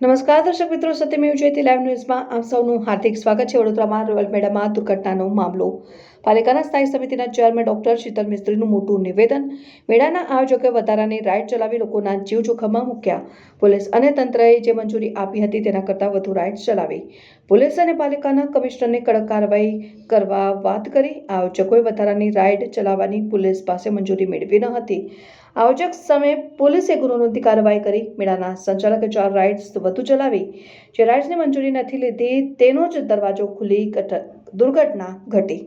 નમસ્કાર, દર્શક મિત્રો. સત્યમેવ જયતી લાઈવ ન્યૂઝમાં આપ સૌનું હાર્દિક સ્વાગત છે. વડોદરામાં રોયલ મેડામાં દુર્ઘટનાનો મામલો પાલિકાના સ્થાયી સમિતિના ચેરમેન ડોક્ટર શીતલ મિસ્ત્રીનું મોટું નિવેદન. મેળાના આયોજકે વધારાની રાઇડ ચલાવી લોકોના જીવ જોખમમાં મૂક્યા. પોલીસ અને તંત્રએ જે મંજૂરી આપી હતી તેના કરતાં વધુ રાઇડ ચલાવી. પોલીસ અને પાલિકાના કમિશનરને કડક કાર્યવાહી કરવા વાત કરી. આયોજકોએ વધારાની રાઇડ ચલાવવાની પોલીસ પાસે મંજૂરી મેળવી ન હતી. આયોજક સામે પોલીસે ગુનો કાર્યવાહી કરી. મેળાના સંચાલકે ચાર રાઇડ્સ વધુ ચલાવી. જે રાઇડ્સની મંજૂરી નથી લીધી તેનો જ દરવાજો ખુલી દુર્ઘટના ઘટી.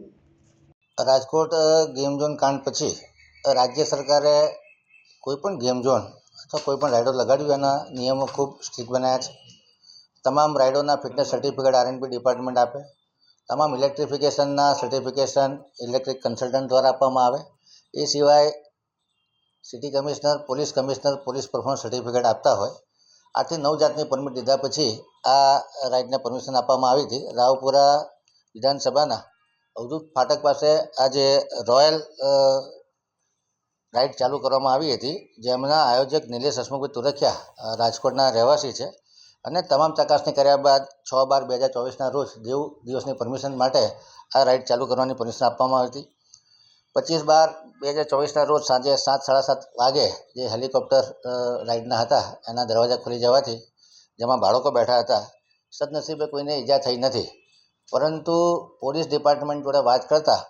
રાજકોટ ગેમ ઝોન કાંડ પછી રાજ્ય સરકારે કોઈપણ ગેમ ઝોન અથવા કોઈપણ રાઇડો લગાડ્યું એના નિયમો ખૂબ સ્ટ્રિક્ટ બનાવ્યા છે. તમામ રાઇડોના ફિટનેસ સર્ટિફિકેટ આરએનપી ડિપાર્ટમેન્ટ આપે, તમામ ઇલેક્ટ્રિફિકેશનના સર્ટિફિકેશન ઇલેક્ટ્રિક કન્સલ્ટન્ટ દ્વારા આપવામાં આવે, એ સિવાય city commissioner, police commissioner, police performance certificate આપતા હોય, આથી નવ જાતની પરમિટ લીધા પછી આ રાઇડને પરમિશન આપવામાં આવી હતી. રાવપુરા વિધાનસભાના અવધૂત ફાટક પાસે આજે રોયલ રાઇડ ચાલુ કરવામાં આવી હતી, જેમના આયોજક નિલેશ હસમુખભાઈ તુરખિયા રાજકોટના રહેવાસી છે. અને તમામ ચકાસણી કર્યા બાદ છ બાર બે હજાર ચોવીસના રોજ દેવ દિવસની પરમિશન માટે આ રાઇડ ચાલુ કરવાની પરમિશન આપવામાં આવી હતી. પચીસ બાર બે હજાર ચોવીસના રોજ સાંજે સાત, સાડા સાત વાગે જે હેલિકોપ્ટર રાઇડના હતા, એના દરવાજા ખુલી જવાથી, જેમાં બાળકો બેઠા હતા, સદનસીબે કોઈને ઈજા થઈ નથી. પરંતુ પોલીસ ડિપાર્ટમેન્ટ જોડે વાત કરતાં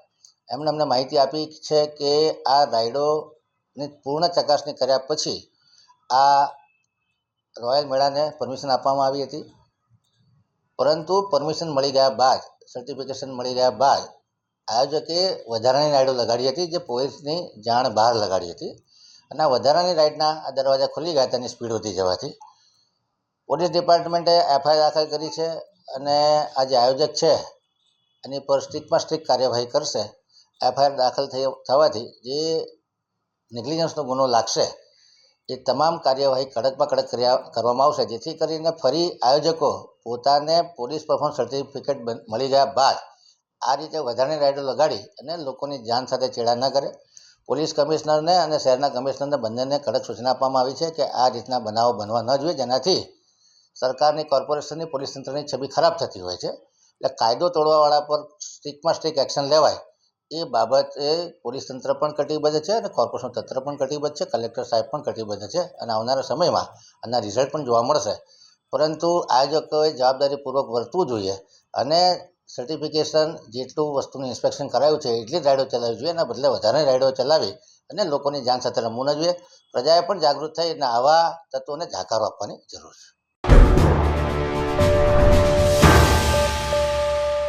એમણે અમને માહિતી આપી છે કે આ રાયડોની પૂર્ણ ચકાસણી કર્યા પછી આ રોયલ મેળાને પરમિશન આપવામાં આવી હતી. પરંતુ પરમિશન મળી ગયા બાદ સર્ટિફિકેશન મળી ગયા બાદ આયોજકે વધારાની રાઇડો લગાડી હતી જે પોલીસની જાણ બહાર લગાડી હતી અને આ વધારાની રાઇડના આ દરવાજા ખુલી ગયા તેની સ્પીડ વધી જવાથી. પોલીસ ડિપાર્ટમેન્ટે એફઆઈઆર દાખલ કરી છે. અને આ જે આયોજક છે, એની પર સ્ટ્રિક્ટમાં સ્ટ્રિક્ટ કાર્યવાહી કરશે. એફઆઈઆર દાખલ થઈ, થવાથી જે નેગ્લિજન્સનો ગુનો લાગશે, એ તમામ કાર્યવાહી કડકમાં કડક કરવામાં આવશે. જેથી કરીને ફરી આયોજકો પોતાને પોલીસ પરફોર્મન્સ સર્ટિફિકેટ મળી ગયા બાદ આ રીતે વધારાની રાઇડો લગાડી અને લોકોની જાન સાથે ચેડા ન કરે. પોલીસ કમિશનરને અને શહેરના કમિશનરને બંનેને કડક સૂચના આપવામાં આવી છે કે આ રીતના બનાવો બનવા ન જોઈએ. જેનાથી સરકારની કોર્પોરેશનની પોલીસ તંત્રની છબી ખરાબ થતી હોય છે. એટલે કાયદો તોડવાવાળા પર સ્ટ્રીકમાં સ્ટ્રીક એક્શન લેવાય, એ બાબતે પોલીસ તંત્ર પણ કટિબદ્ધ છે અને કોર્પોરેશન તંત્ર પણ કટિબદ્ધ છે, કલેક્ટર સાહેબ પણ કટિબદ્ધ છે અને આવનારા સમયમાં આના રિઝલ્ટ પણ જોવા મળશે. પરંતુ આયોજકોએ જવાબદારીપૂર્વક વર્તવું જોઈએ અને સર્ટિફિકેશન જેટલું વસ્તુનું ઇન્સ્પેક્શન કરાયું છે, એટલી જ રાઇડો ચલાવવી જોઈએ એના બદલે વધારે રાઇડો ચલાવી અને લોકોની જાન સાથે રમવું ન જોઈએ. પ્રજાએ પણ જાગૃત થઈ અને આવા તત્વોને જાકારો આપવાની જરૂર છે.